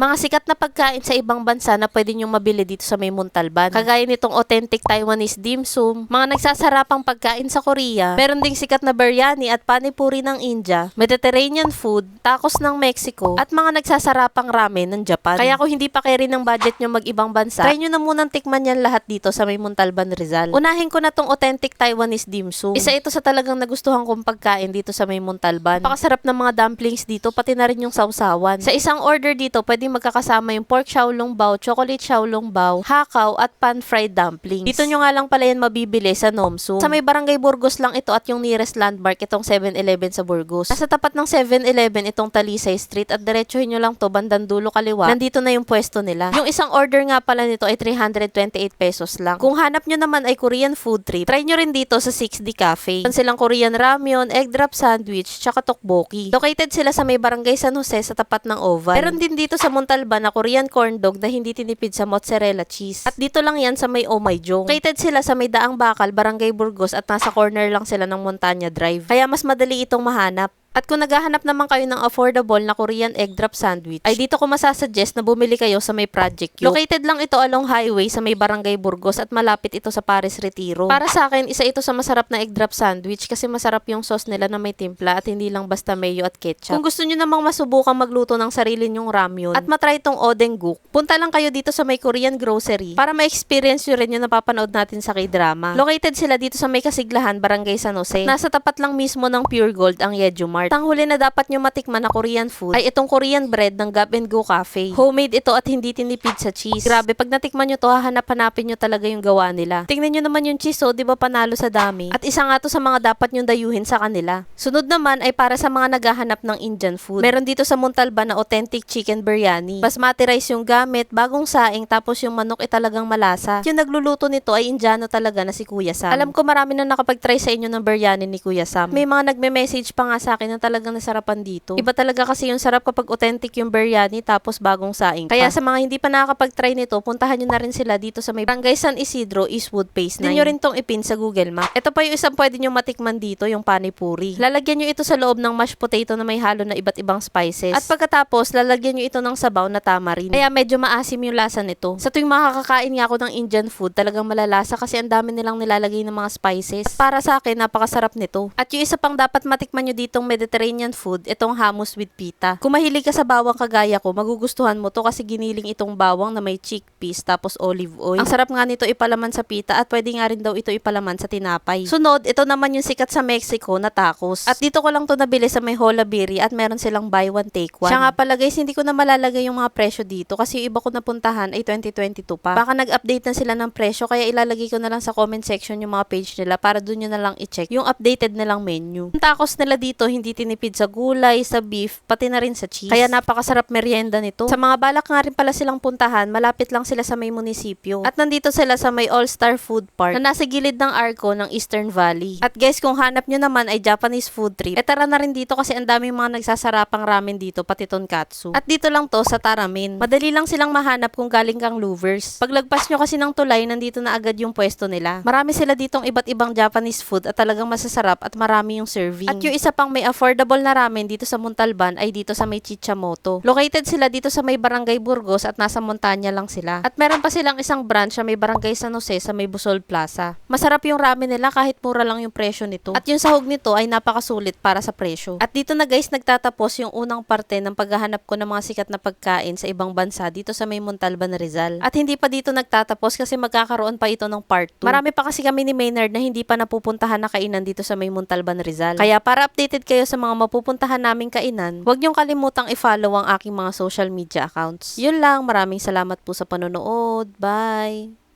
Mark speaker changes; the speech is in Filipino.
Speaker 1: Mga sikat na pagkain sa ibang bansa na pwede nyo mabili dito sa may Montalban. Kagaya nitong authentic Taiwanese dim sum, mga nagsasarapang pagkain sa Korea, meron ding sikat na biryani at panipuri ng India, Mediterranean food, tacos ng Mexico, at mga nagsasarapang ramen ng Japan. Kaya kung hindi pa carry ng budget nyo mag-ibang bansa, try nyo na munang tikman yan lahat dito sa may Montalban Rizal. Unahin ko na tong authentic Taiwanese dim sum. Isa ito sa talagang nagustuhan kong pagkain dito sa may Montalban. Pakasarap ng mga dumplings dito, pati na rin yung sausawan. Sa isang order dito, magkakasama yung pork xiaolong bao, chocolate xiaolong bao, hakaw, at pan-fried dumplings. Dito nyo nga lang pala yan mabibili sa Nomsu. Sa may barangay Burgos lang ito at yung nearest landmark itong 7-Eleven sa Burgos. Nasa tapat ng 7-Eleven itong Talisay Street at diretsuhin nyo lang to bandang dulo kaliwa. Nandito na yung pwesto nila. Yung isang order nga pala nito ay 328 pesos lang. Kung hanap nyo naman ay Korean food trip, try nyo rin dito sa 6D Cafe. Meron silang Korean ramyun, egg drop sandwich, tsaka tokboki. Located sila sa may barangay San Jose sa tapat ng Oval. Meron din dito sa Montalban na Korean corn dog na hindi tinipid sa mozzarella cheese. At dito lang yan sa may Oh My Jong. Located sila sa may Daang Bakal, Barangay Burgos at nasa corner lang sila ng Montanya Drive. Kaya mas madali itong mahanap. At kung naghahanap naman kayo ng affordable na Korean egg drop sandwich, ay dito ko masasuggest na bumili kayo sa may Project Youth. Located lang ito along highway sa may Barangay Burgos at malapit ito sa Paris Retiro. Para sa akin, isa ito sa masarap na egg drop sandwich kasi masarap yung sauce nila na may timpla at hindi lang basta mayo at ketchup. Kung gusto nyo namang masubukang magluto ng sarili nyong ramyun at matry itong odenguk, punta lang kayo dito sa may Korean grocery para ma-experience nyo rin yung napapanood natin sa k-drama. Located sila dito sa may Kasiglahan, Barangay San Jose. Nasa tapat lang mismo ng Pure Gold ang Yejumar. Ang huli na dapat nyo matikman na Korean food ay itong Korean bread ng Gab and Go Cafe. Homemade ito at hindi tinipid sa cheese. Grabe, pag natikman nyo to, hahanap-hanapin nyo talaga yung gawa nila. Tingnan nyo naman yung cheese, oh, di ba panalo sa dami? At isa nga to sa mga dapat nyong dayuhin sa kanila. Sunod naman ay para sa mga naghahanap ng Indian food. Meron dito sa Montalban na authentic chicken biryani. Basmati rice yung gamit, bagong saing, tapos yung manok ay talagang malasa. Yung nagluluto nito ay Indiano talaga na si Kuya Sam. Alam ko marami na nakapag-try sa inyo ng biryani ni Kuya Sam. May mga nagme-message pa nga sa akin na talagang nasarapan dito. Iba talaga kasi yung sarap kapag authentic yung biryani tapos bagong saing pa. Kaya sa mga hindi pa nakakapag-try nito, puntahan nyo na rin sila dito sa may Barangay San Isidro, Eastwood Phase 9. Hindi nyo rin tong ipin sa Google Map. Ito pa yung isang pwede nyo matikman dito, yung panipuri. Lalagyan nyo ito sa loob ng mashed potato na may halo na iba't ibang spices. At pagkatapos, lalagyan nyo ito ng sabaw na tamarin. Kaya medyo maasim yung lasa nito. Sa tuwing makakakain nga ako ng Indian food, talagang malalasa kasi ang dami nilang nilalagay ng mga spices. At para sa akin, napakasarap nito. At yung isa pang dapat matikman nyo ditong Mediterranean food, itong hummus with pita. Kung mahilig ka sa bawang kagaya ko, magugustuhan mo to kasi giniling itong bawang na may chickpeas tapos olive oil. Ang sarap nga nito ipalaman sa pita at pwede nga rin daw ito ipalaman sa tinapay. Sunod, ito naman yung sikat sa Mexico na tacos. At dito ko lang to nabili sa may Holabiri at meron silang buy one take one. Siya nga pala guys, hindi ko na malalagay yung mga presyo dito kasi yung iba ko napuntahan ay 2022 pa. Baka nag-update na sila ng presyo kaya ilalagay ko na lang sa comment section yung mga page nila para doon nyo na lang i-check yung updated nilang menu. Yung tacos nila dito hindi tinipid sa gulay, sa beef, pati na rin sa cheese. Kaya napakasarap merienda nito. Sa mga balak nga rin pala silang puntahan, malapit lang sila sa may munisipyo. At nandito sila sa may All-Star Food Park na nasa gilid ng Arco ng Eastern Valley. At guys, kung hanap nyo naman ay Japanese food trip, eh tara na rin dito kasi ang daming mga nagsasarapang ramen dito, pati tonkatsu. At dito lang to sa Taramin. Madali lang silang mahanap kung galing kang Louvers. Paglagpas nyo kasi ng tulay, nandito na agad yung pwesto nila. Marami sila ditong iba't ibang Japanese food at talagang masasarap at marami yung serving. At yung isa pang may affordable na ramen dito sa Montalban ay dito sa may Chichamoto. Located sila dito sa may Barangay Burgos at nasa montanya lang sila. At meron pa silang isang branch sa may Barangay San Jose sa may Busol Plaza. Masarap yung ramen nila kahit mura lang yung presyo nito. At yung sahog nito ay napakasulit para sa presyo. At dito na guys nagtatapos yung unang parte ng paghahanap ko ng mga sikat na pagkain sa ibang bansa dito sa may Montalban Rizal. At hindi pa dito nagtatapos kasi magkakaroon pa ito ng part 2. Marami pa kasi kami ni Maynard na hindi pa napupuntahan na kainan dito sa may Montalban Rizal. Kaya para updated kayo sa mga mapupuntahan naming kainan, huwag niyong kalimutang i-follow ang aking mga social media accounts. Yun lang, maraming salamat po sa panonood. Bye!